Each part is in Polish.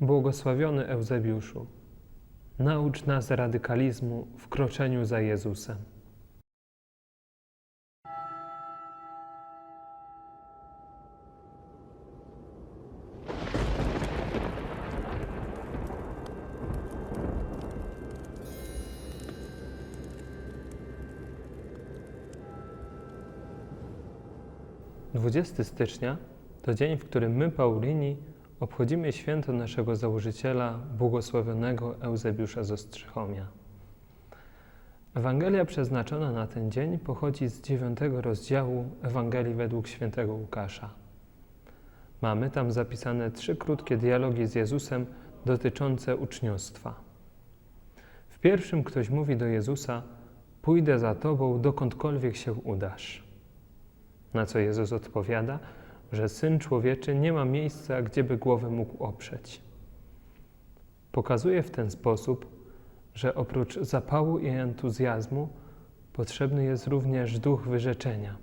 Błogosławiony Eusebiuszu, naucz nas radykalizmu w kroczeniu za Jezusem. Dwudziesty stycznia to dzień, w którym my, Paulini, obchodzimy święto naszego założyciela, błogosławionego Eusebiusza z Ostrzychomia. Ewangelia przeznaczona na ten dzień pochodzi z dziewiątego rozdziału Ewangelii według świętego Łukasza. Mamy tam zapisane trzy krótkie dialogi z Jezusem dotyczące uczniostwa. W pierwszym ktoś mówi do Jezusa: Pójdę za tobą, dokądkolwiek się udasz. Na co Jezus odpowiada, że syn człowieczy nie ma miejsca, gdzie by głowę mógł oprzeć. Pokazuje w ten sposób, że oprócz zapału i entuzjazmu potrzebny jest również duch wyrzeczenia,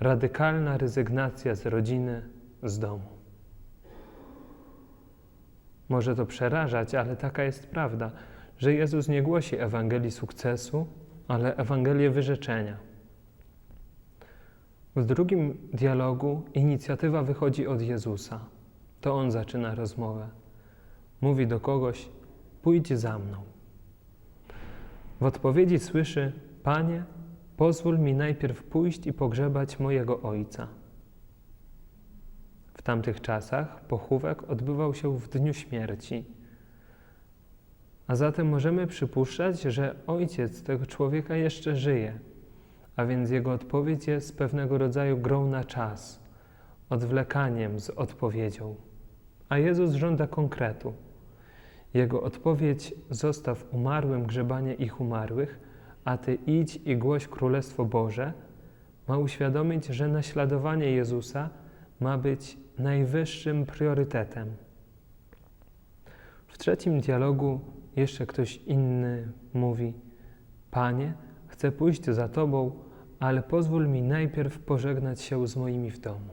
radykalna rezygnacja z rodziny, z domu. Może to przerażać, ale taka jest prawda, że Jezus nie głosi Ewangelii sukcesu, ale Ewangelię wyrzeczenia. W drugim dialogu inicjatywa wychodzi od Jezusa. To on zaczyna rozmowę. Mówi do kogoś: Pójdź za mną. W odpowiedzi słyszy: Panie, pozwól mi najpierw pójść i pogrzebać mojego ojca. W tamtych czasach pochówek odbywał się w dniu śmierci. A zatem możemy przypuszczać, że ojciec tego człowieka jeszcze żyje a więc jego odpowiedź jest pewnego rodzaju grą na czas, odwlekaniem z odpowiedzią. A Jezus żąda konkretu. Jego odpowiedź zostaw umarłym grzebanie ich umarłych, a ty idź i głoś Królestwo Boże, ma uświadomić, że naśladowanie Jezusa ma być najwyższym priorytetem. W trzecim dialogu jeszcze ktoś inny mówi: Panie, chcę pójść za Tobą, ale pozwól mi najpierw pożegnać się z moimi w domu.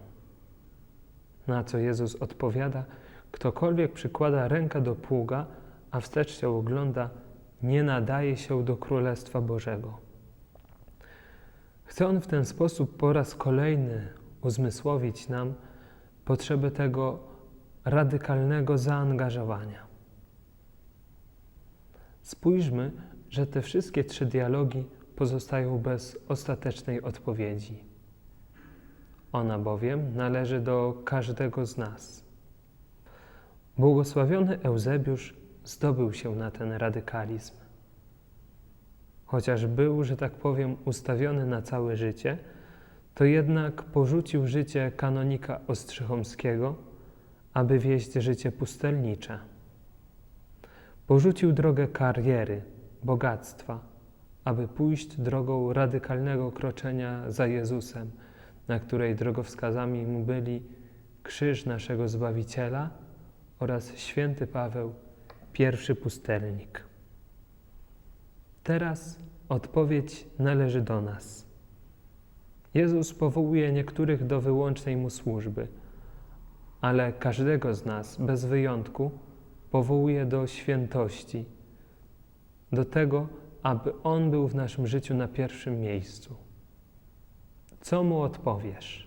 Na co Jezus odpowiada: Ktokolwiek przykłada rękę do pługa, a wstecz się ogląda, nie nadaje się do Królestwa Bożego. Chce On w ten sposób po raz kolejny uzmysłowić nam potrzebę tego radykalnego zaangażowania. Spójrzmy, że te wszystkie trzy dialogi pozostają bez ostatecznej odpowiedzi. Ona bowiem należy do każdego z nas. Błogosławiony Eusebiusz zdobył się na ten radykalizm. Chociaż był, że tak powiem, ustawiony na całe życie, to jednak porzucił życie kanonika Ostrzychomskiego, aby wieść życie pustelnicze. Porzucił drogę kariery, bogactwa, aby pójść drogą radykalnego kroczenia za Jezusem, na której drogowskazami mu byli krzyż naszego Zbawiciela oraz święty Paweł, pierwszy pustelnik. Teraz odpowiedź należy do nas. Jezus powołuje niektórych do wyłącznej mu służby, ale każdego z nas, bez wyjątku, powołuje do świętości, do tego, aby On był w naszym życiu na pierwszym miejscu. Co Mu odpowiesz?